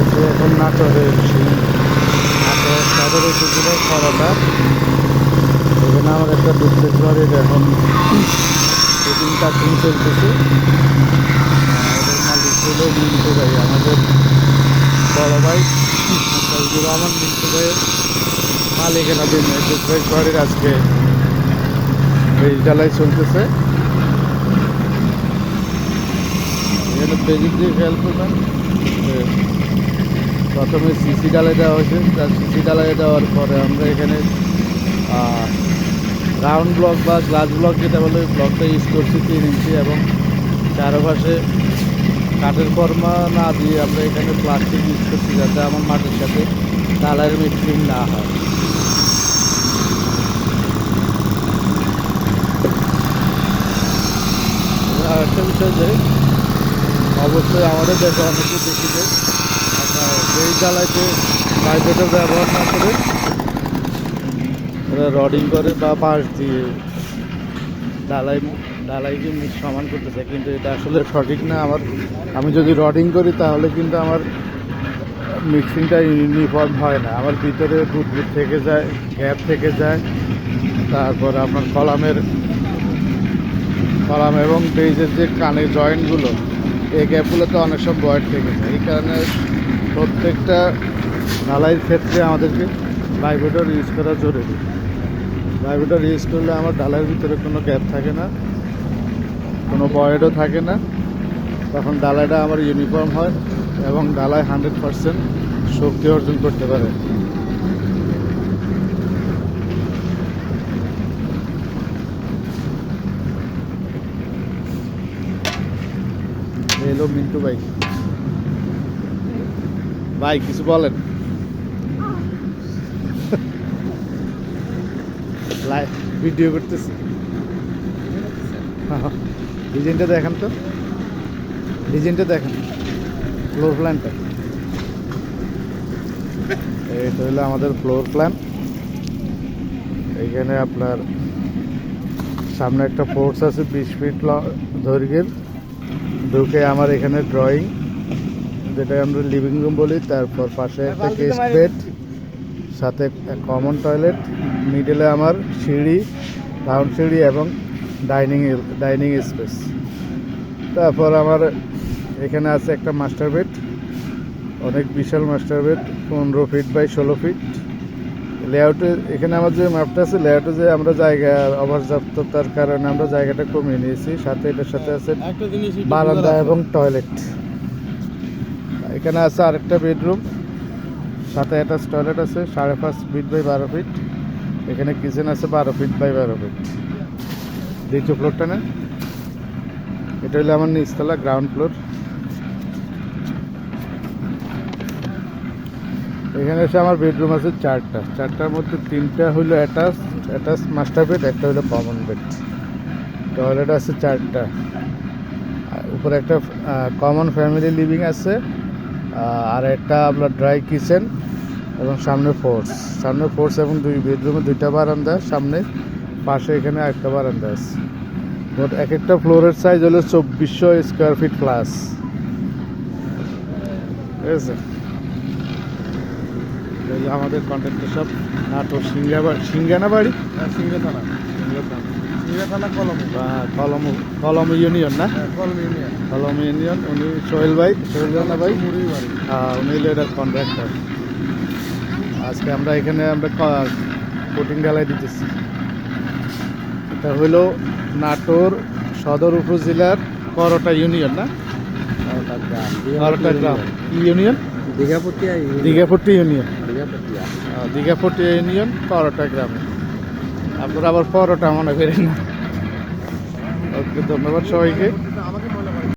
আছি, এখন নাটোরে নাটোর সদর উপজেলার খরাটা এখানে আমার একটা ডুপ্লেক্স বাড়ির এখন শুটিং কাটিং চলতেছে। আমাদের মালিক হলো মিন্টু ভাই, আমাদের বড় ভাই। ফজলুর রহমান মিন্টু ভাইয়ের মালিকানাধীন ডুপ্লেক্স বাড়ির আজকে। এই জ্বালাই চলতেছে। এখানে বেজিক দিয়ে খেয়াল করবেন। প্রথমে সিসি ডালাই দেওয়া হয়েছে। তার সিসি ডালাই দেওয়ার পরে আমরা এখানে রাউন্ড ব্লক বা গ্লাস ব্লক যেটা বলে ব্লকটা ইউজ করছি তিন ইঞ্চি এবং চারপাশে কাঠের ফর্মা না দিয়ে আমরা এখানে প্লাস্টিক ইউজ করছি যাতে আমার মাটির সাথে ডালাইয়ের মিক্সিং না হয়। একটা বিষয় যে অবশ্যই আমাদের দেশে অনেকে দেখি যে আপনার সেই জ্বালাইতে বাইকেটের ব্যবহার না করে ওরা রডিং করে বা বাঁশ দিয়ে ডালাই ডালাইকে মিশ সমান করতেছে। কিন্তু এটা আসলে সঠিক না। আমার আমি যদি রডিং করি তাহলে কিন্তু আমার মিক্সিংটা ইউনিফর্ম হয় না। আমার ভিতরে বুদবুদ থেকে যায়, গ্যাপ থেকে যায়। তারপর আপনার কলামের কলাম এবং পেজের যে কানের জয়েন্টগুলো এই গ্যাপগুলোতে অনেক সব বয়েড থেকে যায় এই কারণে প্রত্যেকটা ঢালাইয়ের ক্ষেত্রে আমাদেরকে ভাইব্রেটর ইউজ করা জরুরি। ভাইব্রেটর ইউজ করলে আমার ঢালাইয়ের ভিতরে কোনো গ্যাপ থাকে না, কোনো বয়েডও থাকে না। তখন ডালাইটা আমার ইউনিফর্ম হয় এবং ডালাই হান্ড্রেড পারসেন্ট শক্তি অর্জন করতে পারে। এলো মিন্টু ভাই। ভাই, কিছু বলেন? লাইভ ভিডিও করতেছি। ডিজাইনটা দেখান তো। ডিজাইনটা দেখেন। ফ্লোর প্ল্যানটা। এটা হলো আমাদের ফ্লোর প্ল্যান। এইখানে আপনার সামনে একটা ফোর্স আছে বিশ ফিট দৈর্ঘ্যের। ঢুকে আমার এখানে ড্রয়িং যেটা আমরা লিভিং রুম বলি তারপর পাশে একটা গেস্ট বেড সাথে কমন টয়লেট মিডলে আমার সিঁড়ি রাউন্ড সিঁড়ি এবং ডাইনিং ডাইনিং স্পেস তারপর আমার এখানে আছে একটা মাস্টার বেড অনেক বিশাল মাস্টার বেড পনেরো ফিট বাই ষোলো ফিট লেআউটে এখানে আমার যে ম্যাপটা আছে লেআউটে যে আমরা জায়গা অপর্যাপ্ততার কারণে আমরা জায়গাটা কমিয়ে নিয়েছি। সাথে এটার সাথে আছে বারান্দা এবং টয়লেট এখানে আছে আরেকটা বেডরুম সাথে অ্যাটাচ টয়লেট আছে সাড়ে পাঁচ ফিট বাই বারো ফিট এখানে কিচেন আছে বারো ফিট বাই বারো ফিট দ্বিতীয় ফ্লোরটা না। এটা হলো আমার নিচতলা গ্রাউন্ড ফ্লোর এখানে এসে আমার বেডরুম আছে চারটা। চারটার মধ্যে তিনটা হলো অ্যাটাচ অ্যাটাচ মাস্টার বেড একটা হলো কমন বেড টয়লেট আছে চারটা। উপরে একটা কমন ফ্যামিলি লিভিং আছে আর একটা আপনার ড্রাই কিচেন এবং সামনে ফোর্স সামনে ফোর্স এবং দুই বেডরুমে দুইটা বারান্দা, সামনে পাশে এখানে একটা বারান্দা আছে। মোট এক একটা ফ্লোরের সাইজ হলো চব্বিশশো স্কোয়ার ফিট প্লাস ঠিক আছে? এই আমাদের কন্ট্রাক্টর সব নাটোর সিঙ্গাবাড়ি সিঙ্গানা বাড়ি থানা থানা কলম। বা কলম কলম ইউনিয়ন না? কলম ইউনিয়ন। কলম ইউনিয়ন উনি সোহেল ভাই সোহেল রানা ভাই? মুড়ি বাড়ি। হ্যাঁ উনি হলো এটার কন্ট্রাক্টর আজকে আমরা এখানে আমরা কোটিং ঢালাই দিতেছি। এটা হলো নাটোর সদর উপজেলার করটা ইউনিয়ন না? করটা গ্রাম। Union? Dighapatti union. Dighapatti union. Parota গ্রামে। আপনারা আবার পরোটা মনে করেন না। ওকে ধন্যবাদ সবাইকে।